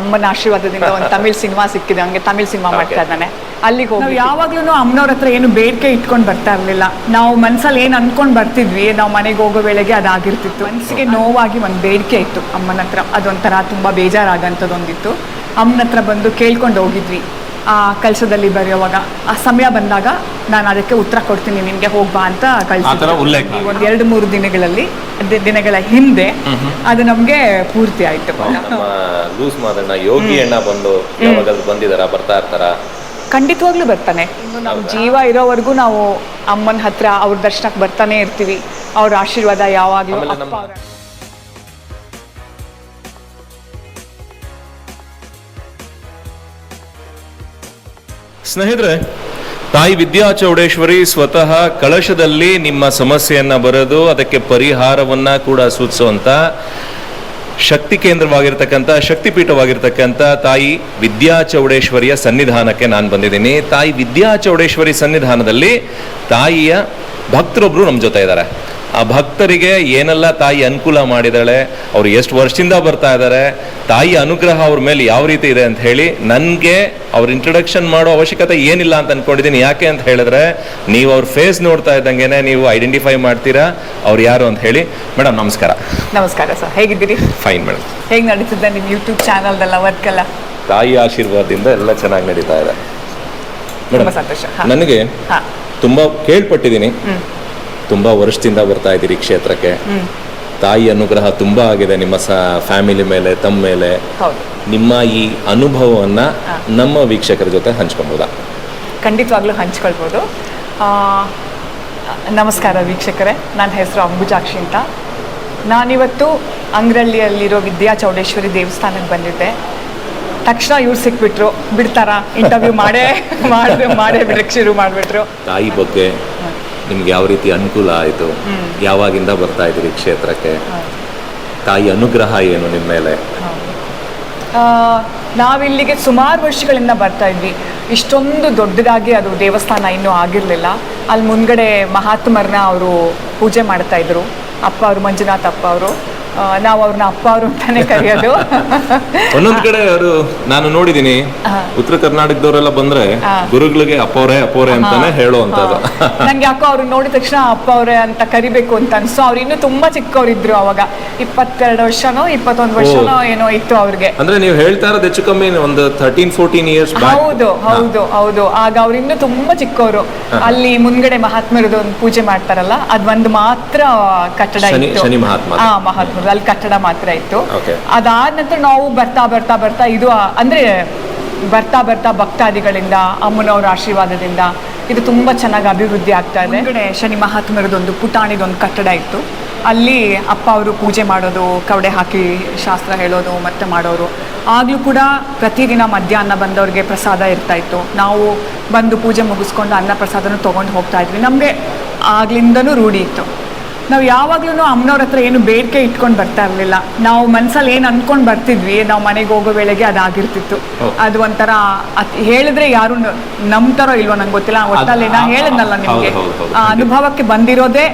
ಅಮ್ಮನ ಆಶೀರ್ವಾದದಿಂದ ಒಂದು ತಮಿಳ್ ಸಿನಿಮಾ ಸಿಕ್ಕಿದೆ ಹಂಗೆ ತಮಿಳ್ ಸಿನಿಮಾ ಮಾಡ್ತಾ ಇದ್ದಾನೆ. ಅಲ್ಲಿಗೆ ಹೋಗಿ ನಾವು ಯಾವಾಗ್ಲೂ ಅಮ್ಮನವ್ರ ಹತ್ರ ಏನು ಬೇಡಿಕೆ ಇಟ್ಕೊಂಡು ಬರ್ತಾ ಇರ್ಲಿಲ್ಲ. ನಾವು ಮನ್ಸಲ್ಲಿ ಏನು ಅನ್ಕೊಂಡ್ ಬರ್ತಿದ್ವಿ ನಾವು ಮನೆಗೆ ಹೋಗೋ ವೇಳೆಗೆ ಅದಾಗಿರ್ತಿತ್ತು ಮನಸ್ಸಿಗೆ ನೋವಾಗಿ ಒಂದು ಬೇಡಿಕೆ ಇತ್ತು ಅಮ್ಮನ ಹತ್ರ ಅದೊಂಥರ ತುಂಬಾ ಬೇಜಾರಾಗಂಥದ್ದೊಂದಿತ್ತು. ಅಮ್ಮನ ಹತ್ರ ಬಂದು ಕೇಳ್ಕೊಂಡು ಹೋಗಿದ್ವಿ. ಆ ಕೆಲಸದಲ್ಲಿ ಬರೆಯುವಾಗ ಆ ಸಮಯ ಬಂದಾಗ ನಾನು ಅದಕ್ಕೆ ಉತ್ತರ ಕೊಡ್ತೀನಿ ನಿಮಗೆ ಹೋಗ್ಬಾ ಅಂತ ಕಳಿಸಿದ್ರು. ಉಲ್ಲೇಖ ಒಂದು ಎರಡು ಮೂರು ದಿನಗಳಲ್ಲಿ ದಿ- ದಿನಗಳ ಹಿಂದೆ ಅದು ನಮಗೆ ಪೂರ್ತಿ ಆಯ್ತು. ನಮ್ಮ ಲೂಸ್ ಮಾದಣ್ಣ ಯೋಗಿ ಅಣ್ಣ ಬಂದು ಯಾವಾಗಾದ್ರೂ ಬಂದಿದಾರ ಬರ್ತಾ ಇರ್ತಾರ? ಖಂಡಿತವಾಗ್ಲೂ ಬರ್ತಾನೆ. ಇನ್ನು ನಮ್ಮ ಜೀವ ಇರೋವರೆಗೂ ನಾವು ಅಮ್ಮನ ಹತ್ರ ಅವ್ರ ದರ್ಶನಕ್ಕೆ ಬರ್ತಾನೆ ಇರ್ತೀವಿ. ಅವ್ರ ಆಶೀರ್ವಾದ ಯಾವಾಗಲೂ ಆಮೇಲೆ ಅಪ್ಪ ಅವ್ರ ಸ್ನೇಹಿತರೆ, ತಾಯಿ ವಿದ್ಯಾ ಚೌಡೇಶ್ವರಿ ಸ್ವತಃ ಕಳಶದಲ್ಲಿ ನಿಮ್ಮ ಸಮಸ್ಯೆಯನ್ನ ಬರೆದು ಅದಕ್ಕೆ ಪರಿಹಾರವನ್ನ ಕೂಡ ಸೂಚಿಸುವಂತ ಶಕ್ತಿ ಕೇಂದ್ರವಾಗಿರ್ತಕ್ಕಂಥ, ಶಕ್ತಿಪೀಠವಾಗಿರ್ತಕ್ಕಂಥ ತಾಯಿ ವಿದ್ಯಾ ಚೌಡೇಶ್ವರಿಯ ಸನ್ನಿಧಾನಕ್ಕೆ ನಾನು ಬಂದಿದ್ದೀನಿ. ತಾಯಿ ವಿದ್ಯಾ ಚೌಡೇಶ್ವರಿ ಸನ್ನಿಧಾನದಲ್ಲಿ ತಾಯಿಯ ಭಕ್ತರೊಬ್ರು ನಮ್ಮ ಜೊತೆ ಇದ್ದಾರೆ ಆ ಭಕ್ತರಿಗೆ ಏನೆಲ್ಲ ತಾಯಿ ಅನುಕೂಲ ಮಾಡಿದಾಳೆ ಅವ್ರು ಎಷ್ಟು ವರ್ಷದಿಂದ ಬರ್ತಾ ಇದ್ದಾರೆ ತಾಯಿ ಅನುಗ್ರಹ ಅವ್ರ ಮೇಲೆ ಯಾವ ರೀತಿ ಇದೆ ಅಂತ ಹೇಳಿ ನನಗೆ ಅವ್ರ ಇಂಟ್ರಡಕ್ಷನ್ ಮಾಡೋ ಅವಶ್ಯಕತೆ ಏನಿಲ್ಲ ಅಂತ ಅನ್ಕೊಂಡಿದ್ದೀನಿ. ಯಾಕೆ ಅಂತ ಹೇಳಿದ್ರೆ ನೀವು ಅವ್ರ ಫೇಸ್ ನೋಡ್ತಾ ಇದ್ದಂಗೆ ನೀವು ಐಡೆಂಟಿಫೈ ಮಾಡ್ತೀರಾ ಅವ್ರು ಯಾರು ಅಂತ ಹೇಳಿ. ಮೇಡಮ್ ನಮಸ್ಕಾರ. ನಮಸ್ಕಾರ ಸರ್. ಹೇಗಿದ್ದೀರಿ? Fine madam. ಹೇಗೆ ನಡೀತಿದ್ದೆ ನಿಮ್ಮ ಯೂಟ್ಯೂಬ್ ಚಾನಲ್ದೆಲ್ಲ ವರ್ಕ್ ಎಲ್ಲ? ತಾಯಿ ಆಶೀರ್ವಾದದಿಂದ ಎಲ್ಲ ಚೆನ್ನಾಗಿ ನಡೀತಾ ಇದೆ. ಮೇಡಮ್ ಸಂತೋಷ. ನನಗೆ ತುಂಬಾ ಕೇಳ್ಪಟ್ಟಿದ್ದೀನಿ. ತುಂಬಾ ವರ್ಷದಿಂದ ಬರ್ತಾ ಇದ್ದೀರಿ ಈ ಕ್ಷೇತ್ರಕ್ಕೆ. ತಾಯಿ ಅನುಗ್ರಹ ತುಂಬ ಆಗಿದೆ ನಿಮ್ಮ ಸ ಫ್ಯಾಮಿಲಿ ಮೇಲೆ ತಮ್ಮ ಮೇಲೆ. ಹೌದು. ನಿಮ್ಮ ಈ ಅನುಭವವನ್ನ ನಮ್ಮ ವೀಕ್ಷಕರ ಜೊತೆ ಹಂಚ್ಕೊಬೋದಾ ಖಂಡಿತವಾಗ್ಲೂ ಹಂಚ್ಕೊಳ್ಬೋದು. ಆ, ನಮಸ್ಕಾರ ವೀಕ್ಷಕರೇ. ನನ್ನ ಹೆಸರು ಅಂಬುಜಾಕ್ಷಿ ಅಂತ. ನಾನಿವತ್ತು ಅಂಗ್ರಳ್ಳಿಯಲ್ಲಿರೋ ವಿದ್ಯಾ ಚೌಡೇಶ್ವರಿ ದೇವಸ್ಥಾನಕ್ಕೆ ಬಂದಿದ್ದೆ. ತಕ್ಷಣ ಇವ್ರು ಸಿಕ್ಬಿಟ್ರು. ಬಿಡ್ತಾರಾ? ಇಂಟರ್ವ್ಯೂ ಮಾಡೇ ಮಾಡಿ ಮಾಡೇ ಬಿಡಕ್ಕೆ ಶುರು ಮಾಡಿಬಿಟ್ರು. ತಾಯಿ ಬಗ್ಗೆ ನಿಮ್ಗೆ ಯಾವ ರೀತಿ ಅನುಕೂಲ ಆಯಿತು? ಯಾವಾಗಿಂದ ಬರ್ತಾ ಇದ್ದೀರಿ ಕ್ಷೇತ್ರಕ್ಕೆ? ತಾಯಿ ಅನುಗ್ರಹ ಏನು ನಿಮ್ಮ ಮೇಲೆ? ನಾವಿಲ್ಲಿಗೆ ಸುಮಾರು ವರ್ಷಗಳಿಂದ ಬರ್ತಾ ಇದ್ವಿ. ಇಷ್ಟೊಂದು ದೊಡ್ಡದಾಗಿ ಅದು ದೇವಸ್ಥಾನ ಇನ್ನೂ ಆಗಿರಲಿಲ್ಲ. ಅಲ್ಲಿ ಮುಂದ್ಗಡೆ ಮಹಾತ್ಮರನ್ನ ಅವರು ಪೂಜೆ ಮಾಡ್ತಾಯಿದ್ರು ಅಪ್ಪ ಅವರು ಮಂಜುನಾಥ್ ಅಪ್ಪ ಅವರು. ನಾವು ಅವ್ರನ್ನ ಅಪ್ಪ ಅವರು ಅಂತಾನೆ ಕರೆಯೋದು. ಒಂದೊಂದ್ ಕಡೆ ಅವರು ನಾನು ನೋಡಿದೀನಿ ಉತ್ತರ ಕರ್ನಾಟಕದವರೆಲ್ಲ ಬಂದ್ರೆ ಗುರುಗಳಿಗೆ ಅಪ್ಪವ್ರೆ ಅಪ್ಪವ್ರೆ ಅಂತಾನೆ ಹೇಳುವಂತದ್ದು ನಂಗೆ ಯಾಕೋ ಅವ್ರು ನೋಡಿದ ತಕ್ಷಣ ಅಪ್ಪ ಅವರೇ ಅಂತ ಕರಿಬೇಕು ಅಂತ ಅನ್ಸು. ಅವ್ರು ಇನ್ನೂ ತುಂಬಾ ಚಿಕ್ಕವರಿದ್ರು ಅವಾಗ. ಇಪ್ಪತ್ತೆರಡು ವರ್ಷನೋ ಇಪ್ಪತ್ತೊಂದು ವರ್ಷನೋ ಏನೋ ಇತ್ತು ಅವ್ರಿಗೆ. ಅಂದ್ರೆ ನೀವು ಹೇಳ್ತಾ ಇರೋದು ಹೆಚ್ಚು ಕಮ್ಮಿ ಒಂದು ಥರ್ಟೀನ್ ಫೋರ್ಟೀನ್ ಇಯರ್ಸ್ ಹೌದು ಹೌದು ಹೌದು. ಆಗ ಅವ್ರು ಇನ್ನೂ ತುಂಬಾ ಚಿಕ್ಕವರು. ಅಲ್ಲಿ ಮುಂದ್ಗಡೆ ಮಹಾತ್ಮರದ್ದು ಒಂದು ಪೂಜೆ ಮಾಡ್ತಾರಲ್ಲ ಅದ್ ಒಂದು ಮಾತ್ರ ಕಟ್ಟಡ ಇತ್ತು. ಹಾ ಮಹಾತ್ಮ. ಅಲ್ಲಿ ಕಟ್ಟಡ ಮಾತ್ರ ಇತ್ತು. ಅದಾದ ನಂತರ ನಾವು ಬರ್ತಾ ಬರ್ತಾ ಬರ್ತಾ ಇದು ಅಂದ್ರೆ ಬರ್ತಾ ಬರ್ತಾ ಭಕ್ತಾದಿಗಳಿಂದ ಅಮ್ಮನವರ ಆಶೀರ್ವಾದದಿಂದ ಇದು ತುಂಬಾ ಚೆನ್ನಾಗಿ ಅಭಿವೃದ್ಧಿ ಆಗ್ತಾ ಇದೆ. ಕಡೆ ಶನಿ ಮಹಾತ್ಮರದೊಂದು ಪುಟಾಣಿದೊಂದು ಕಟ್ಟಡ ಇತ್ತು. ಅಲ್ಲಿ ಅಪ್ಪ ಅವರು ಪೂಜೆ ಮಾಡೋದು ಕವಡೆ ಹಾಕಿ ಶಾಸ್ತ್ರ ಹೇಳೋದು ಮತ್ತೆ ಮಾಡೋರು. ಆಗಲೂ ಕೂಡ ಪ್ರತಿದಿನ ಮಧ್ಯಾಹ್ನ ಬಂದವ್ರಿಗೆ ಪ್ರಸಾದ ಇರ್ತಾ ಇತ್ತು. ನಾವು ಬಂದು ಪೂಜೆ ಮುಗಿಸ್ಕೊಂಡು ಅನ್ನ ಪ್ರಸಾದನ ತಗೊಂಡು ಹೋಗ್ತಾ ಇದ್ವಿ. ನಮಗೆ ಆಗ್ಲಿಂದನೂ ರೂಢಿ ಇತ್ತು. ನಾವು ಯಾವಾಗ್ಲೂ ಅಮ್ಮನವ್ರ ಹತ್ರ ಏನು ಬೇಡಿಕೆ ಇಟ್ಕೊಂಡು ಬರ್ತಾ ಇರಲಿಲ್ಲ. ನಾವು ಮನ್ಸಲ್ಲಿ ಏನು ಅನ್ಕೊಂಡ್ ಬರ್ತಿದ್ವಿ ನಾವು ಮನೆಗೆ ಹೋಗೋ ವೇಳೆಗೆ ಅದಾಗಿರ್ತಿತ್ತು. ಅದು ಒಂಥರ ಹೇಳಿದ್ರೆ ಯಾರು ನಂಬ್ತಾರೋ ಇಲ್ವೋ ನಂಗೆ ಗೊತ್ತಿಲ್ಲ. ಒಟ್ಟಲ್ಲಿ ನಾ ಹೇಳಿದ್ನಲ್ಲ ನಿಮಗೆ. ಆ. ಅನುಭವಕ್ಕೆ ಬಂದಿರೋದೇ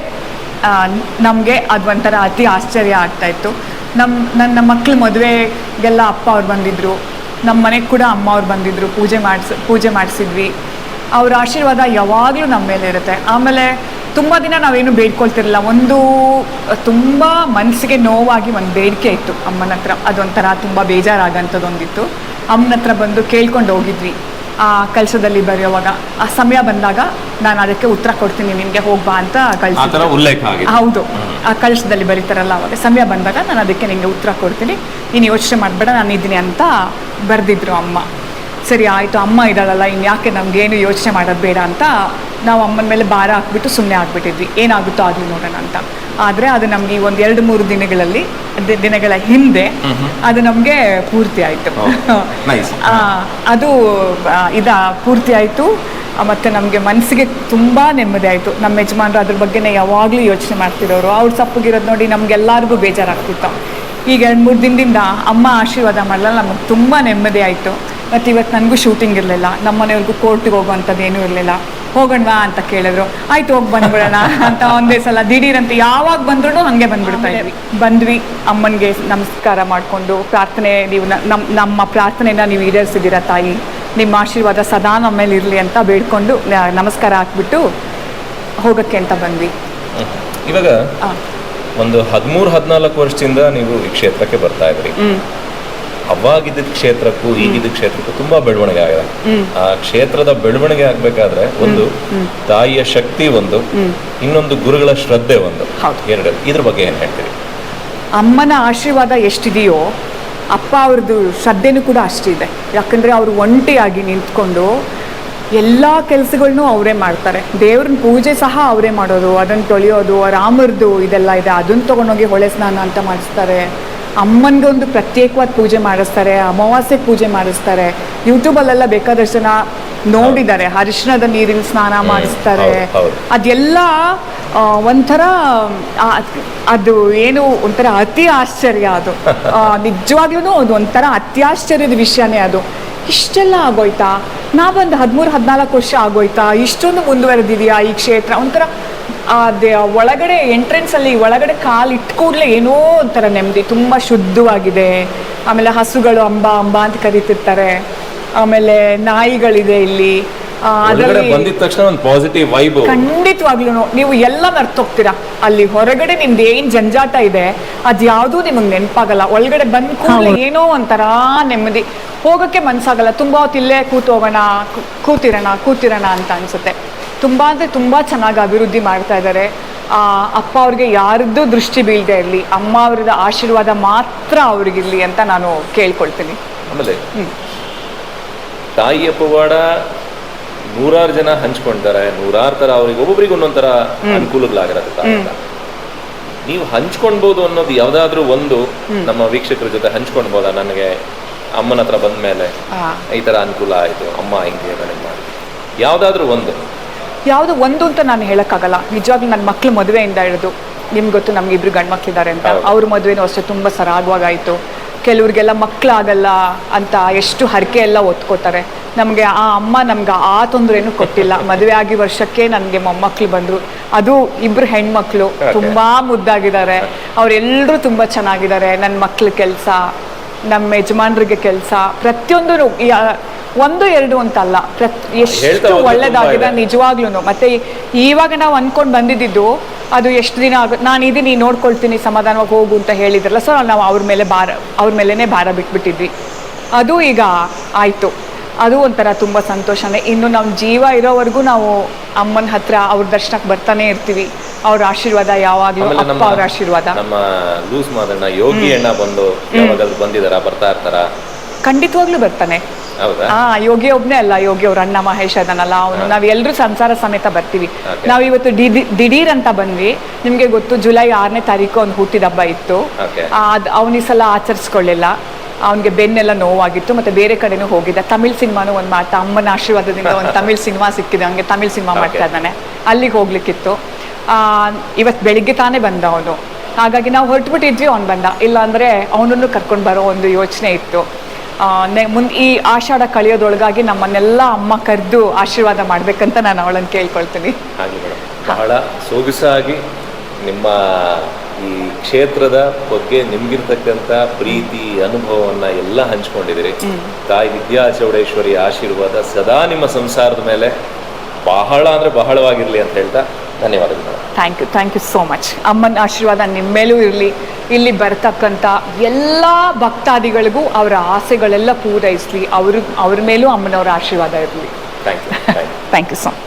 ನಮಗೆ ಅದು ಒಂಥರ ಅತಿ ಆಶ್ಚರ್ಯ ಆಗ್ತಾ ಇತ್ತು. ನಮ್ಮ ನನ್ನ ಮಕ್ಳ ಮದುವೆಗೆಲ್ಲ ಅಪ್ಪ ಅವ್ರು ಬಂದಿದ್ರು. ನಮ್ಮ ಮನೆಗೆ ಕೂಡ ಅಮ್ಮ ಅವ್ರು ಬಂದಿದ್ರು. ಪೂಜೆ ಮಾಡಿಸ್ ಪೂಜೆ ಮಾಡಿಸಿದ್ವಿ. ಅವ್ರ ಆಶೀರ್ವಾದ ಯಾವಾಗಲೂ ನಮ್ಮ ಮೇಲೆ ಇರುತ್ತೆ ಆಮೇಲೆ ತುಂಬ ದಿನ ನಾವೇನು ಬೇಡ್ಕೊಳ್ತಿರಲಿಲ್ಲ. ಒಂದು ತುಂಬ ಮನಸ್ಸಿಗೆ ನೋವಾಗಿ ಒಂದು ಬೇಡಿಕೆ ಇತ್ತು ಅಮ್ಮನ ಹತ್ರ. ಅದೊಂಥರ ತುಂಬ ಬೇಜಾರಾಗಂಥದ್ದೊಂದಿತ್ತು. ಅಮ್ಮನ ಹತ್ರ ಬಂದು ಕೇಳ್ಕೊಂಡು ಹೋಗಿದ್ವಿ. ಆ ಕೆಲಸದಲ್ಲಿ ಬರೆಯುವಾಗ ಆ ಸಮಯ ಬಂದಾಗ ನಾನು ಅದಕ್ಕೆ ಉತ್ತರ ಕೊಡ್ತೀನಿ ನಿಮಗೆ ಹೋಗ್ಬಾ ಅಂತ ಆಗಿದೆ ಹೌದು. ಆ ಕಳಶದಲ್ಲಿ ಬರೀತಾರಲ್ಲ ಅವಾಗ. ಸಮಯ ಬಂದಾಗ ನಾನು ಅದಕ್ಕೆ ನಿಮಗೆ ಉತ್ತರ ಕೊಡ್ತೀನಿ. ನೀನು ಯೋಚನೆ ಮಾಡಬೇಡ ನಾನು ಇದ್ದೀನಿ ಅಂತ ಬರೆದಿದ್ರು ಅಮ್ಮ. ಸರಿ ಆಯಿತು ಅಮ್ಮ ಇದ್ದಾಳಲ್ಲ ಇನ್ಯಾಕೆ ನಮಗೇನು ಯೋಚನೆ ಮಾಡೋದು ಬೇಡ ಅಂತ ನಾವು ಅಮ್ಮನ ಮೇಲೆ ಭಾರ ಹಾಕ್ಬಿಟ್ಟು ಸುಮ್ಮನೆ ಆಗ್ಬಿಟ್ಟಿದ್ವಿ. ಏನಾಗುತ್ತೋ ಆಗಲಿ ನೋಡೋಣ ಅಂತ. ಆದರೆ ಅದು ನಮಗೆ ಈ ಒಂದು ಎರಡು ಮೂರು ದಿನಗಳಲ್ಲಿ ದಿನಗಳ ಹಿಂದೆ ಅದು ನಮಗೆ ಪೂರ್ತಿ ಆಯಿತು. ಅದು ಇದ ಪೂರ್ತಿ ಆಯಿತು. ಮತ್ತು ನಮಗೆ ಮನಸ್ಸಿಗೆ ತುಂಬ ನೆಮ್ಮದಿ ಆಯಿತು. ನಮ್ಮ ಯಜಮಾನರು ಅದ್ರ ಬಗ್ಗೆನೇ ಯಾವಾಗಲೂ ಯೋಚನೆ ಮಾಡ್ತಿರೋರು. ಅವ್ರು ಸಪ್ಪಗಿರೋದು ನೋಡಿ ನಮ್ಗೆಲ್ಲರಿಗೂ ಬೇಜಾರಾಗ್ತಿತ್ತು. ಈಗ ಎರಡು ಮೂರು ದಿನದಿಂದ ಅಮ್ಮ ಆಶೀರ್ವಾದ ಮಾಡಲ್ಲ ನಮಗೆ ತುಂಬ ನೆಮ್ಮದಿ ಆಯಿತು. ಮತ್ತು ಇವತ್ತು ನನಗೂ ಶೂಟಿಂಗ್ ಇರಲಿಲ್ಲ. ನಮ್ಮ ಮನೆಯವ್ರಿಗೂ ಕೋರ್ಟಿಗೆ ಹೋಗುವಂಥದ್ದು ಏನೂ ಇರಲಿಲ್ಲ. ಹೋಗೋಣವಾ ಅಂತ ಕೇಳಿದ್ರು. ಆಯ್ತು ಹೋಗಿ ಬಂದ್ಬಿಡೋಣ ಅಂತ ಒಂದೇ ಸಲ ದಿಢೀರಂತ ಯಾವಾಗ ಬಂದ್ರೂ ಹಂಗೆ ಬಂದ್ಬಿಡ್ತಾ ಇದ್ವಿ. ಬಂದ್ವಿ ಅಮ್ಮನಿಗೆ ನಮಸ್ಕಾರ ಮಾಡಿಕೊಂಡು ಪ್ರಾರ್ಥನೆ ನೀವು ನಮ್ಮ ನಮ್ಮ ಪ್ರಾರ್ಥನೆನ ನೀವು ಈಡೇರಿಸಿದ್ದೀರಾ ತಾಯಿ? ನಿಮ್ಮ ಆಶೀರ್ವಾದ ಸದಾ ನಮ್ಮ ಮೇಲೆ ಇರಲಿ ಅಂತ ಬೇಡ್ಕೊಂಡು ನಮಸ್ಕಾರ ಹಾಕ್ಬಿಟ್ಟು ಹೋಗೋಕ್ಕೆ ಅಂತ ಬಂದ್ವಿ. ಇವಾಗ. ಒಂದು ಹದಿಮೂರು ಹದಿನಾಲ್ಕು ವರ್ಷದಿಂದ ನೀವು ಈ ಕ್ಷೇತ್ರಕ್ಕೆ ಬರ್ತಾ ಇದ್ರಿ. ಅವಾಗಿದ್ದ ಕ್ಷೇತ್ರಕ್ಕೂ ಈಗಿದ್ದ ಕ್ಷೇತ್ರಕ್ಕೂ ತುಂಬಾ ಬೆಳವಣಿಗೆ ಆಗಿದೆ. ಆ ಕ್ಷೇತ್ರದ ಬೆಳವಣಿಗೆ ಆಗ್ಬೇಕಾದ್ರೆ ಒಂದು ತಾಯಿಯ ಶಕ್ತಿ ಒಂದು ಇನ್ನೊಂದು ಗುರುಗಳ ಶ್ರದ್ಧೆ ಒಂದು. ಎರಡು ಇದ್ರ ಬಗ್ಗೆ ಏನ್ ಹೇಳ್ತೀರಿ? ಅಮ್ಮನ ಆಶೀರ್ವಾದ ಎಷ್ಟಿದೆಯೋ ಅಪ್ಪ ಅವ್ರದ್ದು ಶ್ರದ್ಧೆನೂ ಕೂಡ ಅಷ್ಟಿದೆ. ಯಾಕಂದರೆ ಅವರು ಒಂಟಿಯಾಗಿ ನಿಂತ್ಕೊಂಡು ಎಲ್ಲ ಕೆಲಸಗಳನ್ನು ಅವರೇ ಮಾಡ್ತಾರೆ. ದೇವ್ರನ್ನ ಪೂಜೆ ಸಹ ಅವರೇ ಮಾಡೋದು ಅದನ್ನು ತೊಳೆಯೋದು ರಾಮರದು ಇದೆಲ್ಲ ಇದೆ ಅದನ್ನು ತೊಗೊಂಡೋಗಿ ಹೊಳೆ ಸ್ನಾನ ಅಂತ ಮಾಡಿಸ್ತಾರೆ. ಅಮ್ಮನಿಗೆ ಒಂದು ಪ್ರತ್ಯೇಕವಾದ ಪೂಜೆ ಮಾಡಿಸ್ತಾರೆ ಅಮಾವಾಸ್ಯೆಗೆ ಪೂಜೆ ಮಾಡಿಸ್ತಾರೆ. ಯೂಟ್ಯೂಬಲ್ಲೆಲ್ಲ ಬೇಕಾದಷ್ಟು ಜನ ನೋಡಿದ್ದಾರೆ. ಅರಿಶಿಣದ ನೀರಿನ ಸ್ನಾನ ಮಾಡಿಸ್ತಾರೆ. ಅದೆಲ್ಲ ಒಂಥರ ಅದು ಏನು ಒಂಥರ ಅತಿ ಆಶ್ಚರ್ಯ ಅದು. ನಿಜವಾಗ್ಲೂ ಅದು ಒಂಥರ ಅತ್ಯಾಶ್ಚರ್ಯದ ವಿಷಯನೇ ಅದು. ಇಷ್ಟೆಲ್ಲ ಆಗೋಯ್ತಾ? ನಾ ಬಂದು ಹದಿಮೂರು, ಹದಿನಾಲ್ಕು ವರ್ಷ ಆಗೋಯ್ತಾ? ಇಷ್ಟೊಂದು ಮುಂದುವರೆದಿದೆಯಾ ಈ ಕ್ಷೇತ್ರ? ಒಂಥರ ಅದೇ ಒಳಗಡೆ ಎಂಟ್ರೆನ್ಸ್ ಅಲ್ಲಿ ಒಳಗಡೆ ಕಾಲು ಇಟ್ಟ ಕೂಡಲೇ ಏನೋ ಒಂಥರ ನೆಮ್ಮದಿ. ತುಂಬ ಶುದ್ಧವಾಗಿದೆ. ಆಮೇಲೆ ಹಸುಗಳು ಅಂಬ ಅಂಬ ಅಂತ ಕರಿತಿರ್ತಾರೆ. ಆಮೇಲೆ ನಾಯಿಗಳಿದೆ ಇಲ್ಲಿ. ಒಳಗಡೆ ಬಂದಿದ ತಕ್ಷಣ ಒಂದು ಪಾಸಿಟಿವ್ ವೈಬ್ ಖಂಡಿತವಾಗ್ಲೂ ನೀವು ಎಲ್ಲ ಮರ್ತೋಗ್ತೀರಾ? ಅಲ್ಲಿ ಹೊರಗಡೆ ನಿಮ್ದು ಏನ್ ಜಂಜಾಟ ಇದೆ ಅದ್ ಯಾವ್ದೂ ನಿಮಗೆ ನೆನಪಾಗಲ್ಲ. ಒಳಗಡೆ ಬಂದ್ ಕೂಡಲೇ ಏನೋ ಒಂಥರ ನೆಮ್ಮದಿ. ಹೋಗಕ್ಕೆ ಮನ್ಸಾಗಲ್ಲ. ತುಂಬಾ ಹೊತ್ತು ಇಲ್ಲೇ ಕೂತು ಹೋಗೋಣ ಕೂತಿರೋಣ ಕೂತಿರೋಣ ಅಂತ ಅನ್ಸುತ್ತೆ. ತುಂಬಾ ಅಂದ್ರೆ ತುಂಬಾ ಚೆನ್ನಾಗಿ ಅಭಿವೃದ್ಧಿ ಮಾಡ್ತಾ ಇದ್ದಾರೆ ಆ ಅಪ್ಪ ಅವ್ರಿಗೆ ಯಾರದ್ದು ದೃಷ್ಟಿ ಬೀಳದೆ ಇರಲಿ ಅಮ್ಮ ಅವ್ರದ ಆಶೀರ್ವಾದ ಮಾತ್ರ ಅವ್ರಿಗಿರ್ಲಿ ಅಂತ ನಾನು ಕೇಳ್ಕೊಳ್ತೀನಿ. ಆಮೇಲೆ ತಾಯಿಯ ಪವಾಡ ನೂರಾರು ಜನ ಹಂಚ್ಕೊಂತಾರೆ ನೂರಾರು ತರ ಅವ್ರಿಗೆ ಒಬ್ಬೊಬ್ರಿಗೆ ಒಂದೊಂದ್ ತರ ಅನುಕೂಲಗಳಾಗಿರತ್ತೆ. ನೀವು ಹಂಚ್ಕೊಳ್ಬೋದು ಅನ್ನೋದು ಯಾವ್ದಾದ್ರೂ ಒಂದು ನಮ್ಮ ವೀಕ್ಷಕರ ಜೊತೆ ಹಂಚ್ಕೊಳ್ಬೋದಾ? ನನಗೆ ಅಮ್ಮನ ಹತ್ರ ಬಂದ ಮೇಲೆ ಆ, ಈ ತರ ಅನುಕೂಲ ಆಯ್ತು ಅಮ್ಮ ಹಿಂಗೆ ನನಗೆ ಮಾಡಿ. ಯಾವ್ದಾದ್ರೂ ಒಂದು. ಯಾವುದು ಒಂದು ಅಂತ ನಾನು ಹೇಳಕ್ಕಾಗಲ್ಲ. ನಿಜವಾಗ್ಲೂ ನನ್ನ ಮಕ್ಳು ಮದುವೆಯಿಂದ ಹಿಡಿದು ನಿಮ್ಗೆ ಗೊತ್ತು ನಮ್ಗೆ ಇಬ್ರು ಗಂಡ್ ಮಕ್ಳಿದ್ದಾರೆ ಅಂತ. ಅವ್ರ ಮದುವೆನೂ ಅಷ್ಟೇ ತುಂಬ ಸರಾಗವಾಗಾಯಿತು ಕೆಲವ್ರಿಗೆಲ್ಲ ಮಕ್ಕಳಾಗಲ್ಲ ಅಂತ ಎಷ್ಟು ಹರಕೆ ಎಲ್ಲ ಒತ್ಕೋತಾರೆ ನಮಗೆ ಆ ಅಮ್ಮ ನಮ್ಗೆ ಆ ತೊಂದರೆನೂ ಕೊಟ್ಟಿಲ್ಲ. ಮದುವೆ ಆಗಿ ವರ್ಷಕ್ಕೆ ನನಗೆ ಮೊಮ್ಮಕ್ಳು ಬಂದರು. ಅದು ಇಬ್ಬರು ಹೆಣ್ಮಕ್ಳು. ತುಂಬ ಮುದ್ದಾಗಿದ್ದಾರೆ. ಅವರೆಲ್ಲರೂ ತುಂಬ ಚೆನ್ನಾಗಿದ್ದಾರೆ. ನನ್ನ ಮಕ್ಳ ಕೆಲಸ ನಮ್ಮ ಯಜಮಾನ್ರಿಗೆ ಕೆಲಸ. ಪ್ರತಿಯೊಂದು ಒಂದು ಎರಡು ಅಂತ ಅಲ್ಲ ಎಷ್ಟು ಒಳ್ಳೇದಾಗಿದೆ. ನಿಜವಾಗ್ಲೂ ಮತ್ತೆ ಇವಾಗ ನಾವು ಅನ್ಕೊಂಡು ಬಂದಿದ್ದು ಅದು ಎಷ್ಟು ದಿನ ಆಗ ನಾನು ಇದೀನಿ ನೋಡ್ಕೊಳ್ತೀನಿ ಸಮಾಧಾನವಾಗಿ ಹೋಗು ಅಂತ ಹೇಳಿದ್ರಲ್ಲ. ಸೊ ನಾವು ಅವ್ರ ಮೇಲೆ ಭಾರ ಅವ್ರ ಮೇಲೇ ಭಾರ ಬಿಟ್ಬಿಟ್ಟಿದ್ವಿ. ಅದು ಈಗ ಆಯಿತು. ಅದು ಒಂಥರ ತುಂಬ ಸಂತೋಷನೇ. ಇನ್ನು ನಮ್ಮ ಜೀವ ಇರೋವರೆಗೂ ನಾವು ಅಮ್ಮನ ಹತ್ರ ಅವ್ರ ದರ್ಶನಕ್ಕೆ ಬರ್ತಾನೆ ಇರ್ತೀವಿ. ಅವ್ರ ಆಶೀರ್ವಾದ ಯಾವಾಗಲೂ ಅಪ್ಪ ಅವ್ರ ಆಶೀರ್ವಾದ. ನಮ್ಮ ಲೂಸ್ ಮಾದಣ್ಣ ಯೋಗಿ ಅಣ್ಣ ಬಂದು ಯಾವಾಗಾದ್ರೂ ಬಂದಿದಾರ ಬರ್ತಾ ಇರ್ತಾರ? ಖಂಡಿತವಾಗ್ಲೂ ಬರ್ತಾನೆ. ಹಾ ಆ ಯೋಗಿ ಒಬ್ನೇ ಅಲ್ಲ ಯೋಗಿ ಅವ್ರ ಅಣ್ಣ ಮಹೇಶ್ ಅದನ್ನಲ್ಲ ಅವನು ನಾವ್ ಎಲ್ರೂ ಸಂಸಾರ ಸಮೇತ ಬರ್ತೀವಿ. ನಾವ್ ಇವತ್ತು ದಿಢಿ- ದಿಢೀರ್ ಅಂತ ಬಂದ್ವಿ ನಿಮ್ಗೆ ಗೊತ್ತು ಜುಲೈ ಆರನೇ ತಾರೀಕು ಅವ್ನು ಹುಟ್ಟಿದ ಹಬ್ಬ ಇತ್ತು. ಆ ಅದ್ ಅವನ ಈ ಸಲ ಆಚರಿಸ್ಕೊಳ್ಳಿಲ್ಲ. ಅವನಿಗೆ ಬೆನ್ನೆಲ್ಲ ನೋವಾಗಿತ್ತು ಮತ್ತೆ ಬೇರೆ ಕಡೆನೂ ಹೋಗಿದ್ದ ತಮಿಳ್ ಸಿನಿಮಾನು ಒಂದು ಮಾಡ್ತಾ ಅಮ್ಮನ ಆಶೀರ್ವಾದದಿಂದ ಒಂದು ತಮಿಳ್ ಸಿನಿಮಾ ಸಿಕ್ಕಿದೆ ಹಂಗೆ ತಮಿಳ್ ಸಿನಿಮಾ. ಮಾಡ್ತಾ ಇದ್ದಾನೆ. ಅಲ್ಲಿಗೆ ಹೋಗ್ಲಿಕ್ಕಿತ್ತು. ಆ, ಇವತ್ತು ಬೆಳಿಗ್ಗೆ ತಾನೇ ಬಂದ ಅವನು. ಹಾಗಾಗಿ ನಾವು ಹೊರಟ್ಬಿಟ್ಟಿದ್ವಿ ಅವ್ನು ಬಂದ. ಇಲ್ಲ ಅಂದ್ರೆ ಅವನನ್ನು ಕರ್ಕೊಂಡು ಬರೋ ಒಂದು ಯೋಚನೆ ಇತ್ತು. ಮುಂದೆ ಈ ಆಷಾಢ ಕಳೆಯೋದೊಳಗಾಗಿ ನಮ್ಮನ್ನೆಲ್ಲ ಅಮ್ಮ ಕರೆದು ಆಶೀರ್ವಾದ ಮಾಡಬೇಕಂತ ನಾನು ಅವಳನ್ನು ಕೇಳ್ಕೊಳ್ತೀನಿ. ಹಾಗೆ ಮೇಡಮ್. ಬಹಳ ಸೊಗಸಾಗಿ ನಿಮ್ಮ ಈ ಕ್ಷೇತ್ರದ ಬಗ್ಗೆ ನಿಮ್ಗಿರ್ತಕ್ಕಂಥ ಪ್ರೀತಿ ಅನುಭವವನ್ನ ಎಲ್ಲ ಹಂಚ್ಕೊಂಡಿದ್ದೀರಿ. ತಾಯಿ ವಿದ್ಯಾ ಚೌಡೇಶ್ವರಿ ಆಶೀರ್ವಾದ ಸದಾ ನಿಮ್ಮ ಸಂಸಾರದ ಮೇಲೆ ಬಹಳ ಅಂದ್ರೆ ಬಹಳವಾಗಿರಲಿ ಅಂತ ಹೇಳ್ತಾ ಧನ್ಯವಾದಗಳು thank you thank you so much ಅಮ್ಮನ ಆಶೀರ್ವಾದ ನಿಮ್ಮ ಮೇಲೂ ಇರಲಿ. ಇಲ್ಲಿ ಬರ್ತಕ್ಕಂಥ ಎಲ್ಲ ಭಕ್ತಾದಿಗಳಿಗೂ ಅವರ ಆಸೆಗಳೆಲ್ಲ ಪೂರೈಸಲಿ. ಅವ್ರ ಅವ್ರ ಮೇಲೂ ಅಮ್ಮನವರ ಆಶೀರ್ವಾದ ಇರಲಿ. Thank you thank you thank so much